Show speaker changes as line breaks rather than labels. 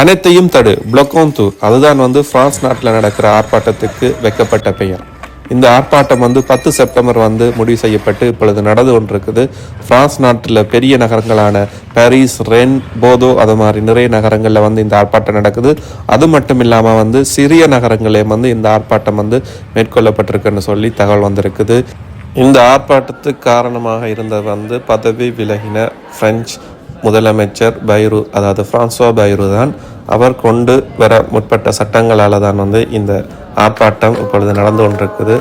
அனைத்தையும் தடு. பிளக்கோந்து அதுதான் வந்து பிரான்ஸ் நாட்டில் நடக்கிற ஆர்ப்பாட்டத்துக்கு வைக்கப்பட்ட பெயர். இந்த ஆர்ப்பாட்டம் வந்து பத்து செப்டம்பர் வந்து முடிவு செய்யப்பட்டு இப்பொழுது நடந்து கொண்டிருக்குது. பிரான்ஸ் நாட்டில் பெரிய நகரங்களான பாரிஸ் ரென் போதோ அது மாதிரி நிறைய நகரங்களில் வந்து இந்த ஆர்ப்பாட்டம் நடக்குது. அது மட்டும் இல்லாமல் வந்து சிறிய நகரங்களையும் வந்து இந்த ஆர்ப்பாட்டம் வந்து மேற்கொள்ளப்பட்டிருக்குன்னு சொல்லி தகவல் வந்திருக்குது. இந்த ஆர்ப்பாட்டத்துக்கு காரணமாக இருந்தது வந்து பதவி விலகின பிரெஞ்சு முதலமைச்சர் பைரு அதாவது பிரான்சுவா பைரு தான் அவர் கொண்டு வர முற்பட்ட சட்டங்களால் தான் வந்து இந்த ஆர்ப்பாட்டம் இப்பொழுது நடந்து கொண்டிருக்குது.